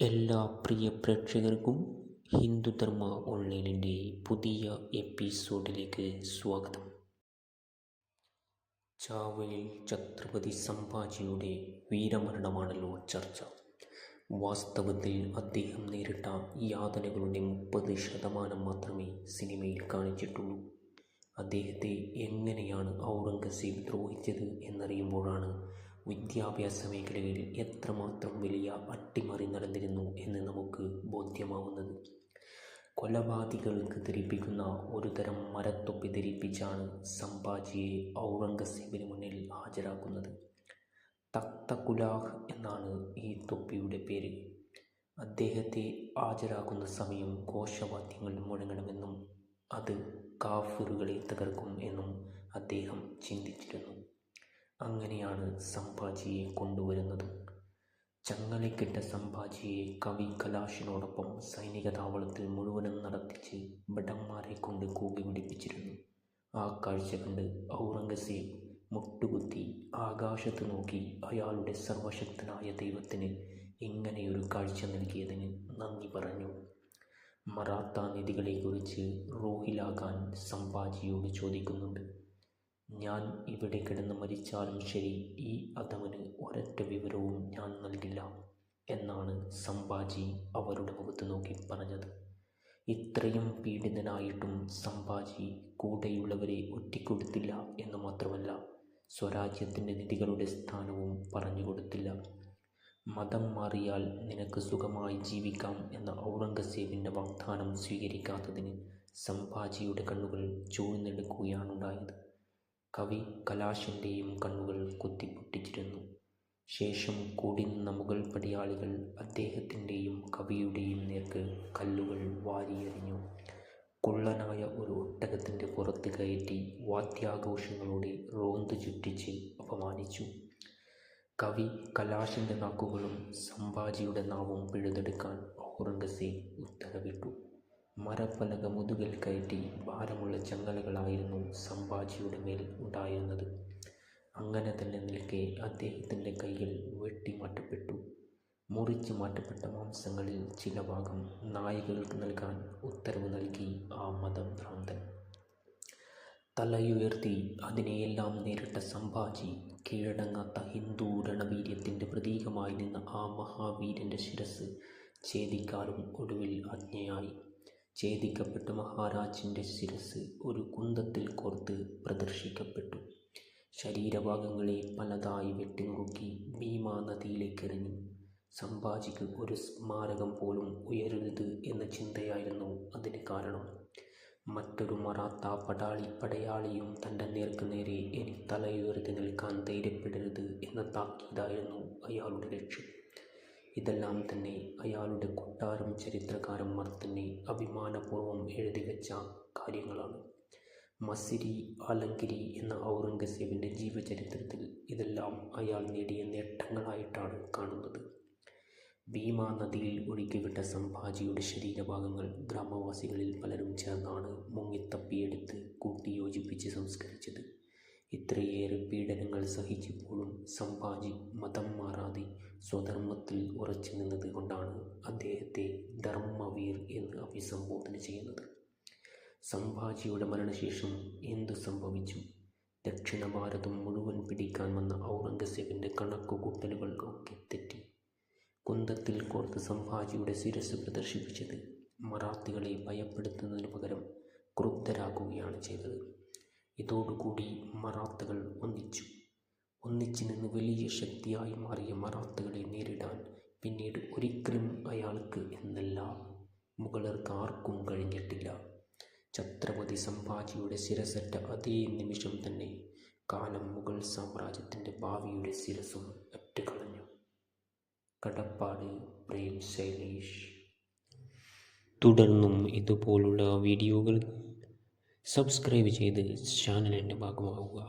എല്ലാ പ്രിയ പ്രേക്ഷകർക്കും ഹിന്ദുധർമ്മ ഓൺലൈനിന്റെ പുതിയ എപ്പിസോഡിലേക്ക് സ്വാഗതം. ചാവലിൽ ഛത്രപതി സംഭാജിയുടെ വീരമരണമാണല്ലോ ചർച്ച. വാസ്തവത്തിൽ അദ്ദേഹം നേരിട്ട യാതനകളുടെ മുപ്പത് ശതമാനം മാത്രമേ സിനിമയിൽ കാണിച്ചിട്ടുള്ളൂ. അദ്ദേഹത്തെ എങ്ങനെയാണ് ഔറംഗസീബ് ദ്രോഹിച്ചത് എന്നറിയുമ്പോഴാണ് വിദ്യാഭ്യാസ മേഖലയിൽ എത്രമാത്രം വലിയ അട്ടിമറി നടന്നിരുന്നു എന്ന് നമുക്ക് ബോധ്യമാവുന്നത്? കൊലപാതകൾക്ക് ധരിപ്പിക്കുന്ന ഒരുതരം മരത്തൊപ്പി ധരിപ്പിച്ചാണ് സംഭാജിയെ ഔറംഗസീബിന് മുന്നിൽ ഹാജരാക്കുന്നത്. തക്തകുലാഹ് എന്നാണ് ഈ തൊപ്പിയുടെ പേര്. അദ്ദേഹത്തെ ഹാജരാക്കുന്ന സമയം ഘോഷവാദ്യങ്ങൾ മുഴങ്ങണമെന്നും അത് കാഫിറുകളെ തകർക്കും എന്നും അദ്ദേഹം ചിന്തിച്ചിരുന്നു. അങ്ങനെയാണ് സംഭാജിയെ കൊണ്ടുവരുന്നതും. ചങ്ങലക്കിട്ട സംഭാജിയെ കവി കലാഷിനോടൊപ്പം സൈനിക താവളത്തിൽ മുഴുവനും നടത്തിച്ച് ഭടന്മാരെ കൊണ്ട് കൂകി പിടിപ്പിച്ചിരുന്നു. ആ കാഴ്ച കണ്ട് ഔറംഗസീബ് മുട്ടുകുത്തി ആകാശത്ത് നോക്കി അയാളുടെ സർവശക്തനായ ദൈവത്തിന് ഇങ്ങനെയൊരു കാഴ്ച നൽകിയതിന് നന്ദി പറഞ്ഞു. മറാത്ത നിധികളെക്കുറിച്ച് റോഹിലാഖാൻ സംഭാജിയോട് ചോദിക്കുന്നുണ്ട്. ഞാൻ ഇവിടെ കിടന്ന് മരിച്ചാലും ശരി ഈ അധമന് ഒരൊറ്റ വിവരവും ഞാൻ നൽകില്ല എന്നാണ് സംഭാജി അവരുടെ മുഖത്ത് നോക്കി പറഞ്ഞത്. ഇത്രയും പീഡിതനായിട്ടും സംഭാജി കൂടെയുള്ളവരെ ഒറ്റിക്കൊടുത്തില്ല എന്ന് മാത്രമല്ല സ്വരാജ്യത്തിന്റെ നിധികളുടെ സ്ഥാനവും പറഞ്ഞു കൊടുത്തില്ല. മതം മാറിയാൽ നിനക്ക് സുഖമായി ജീവിക്കാം എന്ന ഔറംഗസേബിന്റെ വാഗ്ദാനം സ്വീകരിക്കാത്തതിന് സംഭാജിയുടെ കണ്ണുകൾ ചൂഴ്ന്നെടുക്കുകയാണുണ്ടായത്. കവി കലാശിന്റെയും കണ്ണുകൾ കുത്തിപ്പൊട്ടിച്ചിരുന്നു. ശേഷം കൂടി നിന്ന മുഗൾ പടയാളികൾ അദ്ദേഹത്തിന്റെയും കവിയുടെയും നേർക്ക് കല്ലുകൾ വാരിയെറിഞ്ഞു. കുള്ളനായ ഒരു ഒട്ടകത്തിന്റെ പുറത്ത് കയറ്റി വാദ്യാഘോഷങ്ങളോടെ റോന്ത് ചുറ്റിച്ച് അപമാനിച്ചു. കവി കലാശിന്റെ നാക്കുകളും സംഭാജിയുടെ നാവും പിഴുതെടുക്കാൻ ഔറംഗസേബ് ഉത്തരവിട്ടു. മരപ്പലക മുതുകിൽ കയറ്റി ഭാരമുള്ള ചങ്ങലകളായിരുന്നു സംഭാജിയുടെ മേൽ ഉണ്ടായിരുന്നത്. അങ്ങനെ തന്നെ നിൽക്കെ അദ്ദേഹത്തിന്റെ കയ്യിൽ വെട്ടി മാറ്റപ്പെട്ടു. മുറിച്ച് മാറ്റപ്പെട്ട മാംസങ്ങളിൽ ചില ഭാഗം നായകൾക്ക് നൽകാൻ ഉത്തരവ് നൽകി ആ മതഭ്രാന്തൻ തലയുയർത്തി അതിനെയെല്ലാം നേരിട്ട സംഭാജി കീഴടങ്ങാത്ത ഹിന്ദു രണവീര്യത്തിന്റെ പ്രതീകമായി നിന്ന ആ മഹാവീരന്റെ ശിരസ് ഛേദിക്കാനും ഒടുവിൽ ആജ്ഞയായി. ഛേദിക്കപ്പെട്ട മഹാരാജിന്റെ ശിരസ് ഒരു കുന്തത്തിൽ കോർത്ത് പ്രദർശിക്കപ്പെട്ടു. ശരീരഭാഗങ്ങളെ പലതായി വെട്ടിനുറുക്കി ഭീമാ നദിയിലേക്കെറിഞ്ഞു സംഭാജിക്ക് ഒരു സ്മാരകം പോലും ഉയരരുത് എന്ന ചിന്തയായിരുന്നു അതിന് കാരണം. മറ്റൊരു മറാത്ത പടാളി പടയാളിയും തന്റെ നേർക്ക് നേരെ ഇനി തലയുയർത്തി നിൽക്കാൻ ധൈര്യപ്പെടരുത് എന്ന താക്കീതായിരുന്നു അയാളുടെ ലക്ഷ്യം. ഇതെല്ലാം തന്നെ അയാളുടെ കൊട്ടാരം ചരിത്രകാരന്മാർ തന്നെ അഭിമാനപൂർവം എഴുതി വെച്ച കാര്യങ്ങളാണ്. മസിരി ആലങ്കിരി എന്ന ഔറംഗസേബിന്റെ ജീവചരിത്രത്തിൽ ഇതെല്ലാം അയാൾ നേടിയ നേട്ടങ്ങളായിട്ടാണ് കാണുന്നത്. ഭീമാ നദിയിൽ ഒഴുക്കിവിട്ട സംഭാജിയുടെ ശരീരഭാഗങ്ങൾ ഗ്രാമവാസികളിൽ പലരും ചേർന്നാണ് മുങ്ങിത്തപ്പിയെടുത്ത് കൂട്ടിയോജിപ്പിച്ച് സംസ്കരിച്ചത്. ഇത്രയേറെ സഹിച്ചപ്പോഴും സംഭാജി മതം മാറാതെ സ്വധർമ്മത്തിൽ ഉറച്ചു നിന്നത് കൊണ്ടാണ് അദ്ദേഹത്തെ ധർമ്മവീർ എന്ന് അഭിസംബോധന ചെയ്യുന്നത്. സംഭാജിയുടെ മരണശേഷം എന്തു സംഭവിച്ചു? ദക്ഷിണ ഭാരതം മുഴുവൻ പിടിക്കാൻ വന്ന ഔറംഗസേബിന്റെ കണക്കുകൂട്ടലുകൾ ഒക്കെ തെറ്റി. കുന്തത്തിൽ കോർത്ത് സംഭാജിയുടെ ശിരസ് പ്രദർശിപ്പിച്ചത് മറാത്തികളെ ഭയപ്പെടുത്തുന്നതിന് പകരം ക്രുദ്ധരാക്കുകയാണ് ചെയ്തത്. ഇതോടുകൂടി മറാത്തകൾ ഒന്നിച്ചു. ഒന്നിച്ചു നിന്ന് വലിയ ശക്തിയായി മാറിയ മറാത്തകളെ നേരിടാൻ പിന്നീട് ഒരിക്കലും അയാൾക്ക് എന്നല്ല മുഗളർക്ക് ആർക്കും കഴിഞ്ഞിട്ടില്ല. ഛത്രപതി സംഭാജിയുടെ ശിരസറ്റ അതേ നിമിഷം തന്നെ കാലം മുഗൾ സാമ്രാജ്യത്തിന്റെ ഭാവിയുടെ ശിരസും അറ്റുകളഞ്ഞു കടപ്പാട് പ്രേം ശൈലേഷ്. തുടർന്നും ഇതുപോലുള്ള വീഡിയോകൾ സബ്സ്ക്രൈബ് ചെയ്ത് ചാനലിന്റെ ഭാഗമാവുക.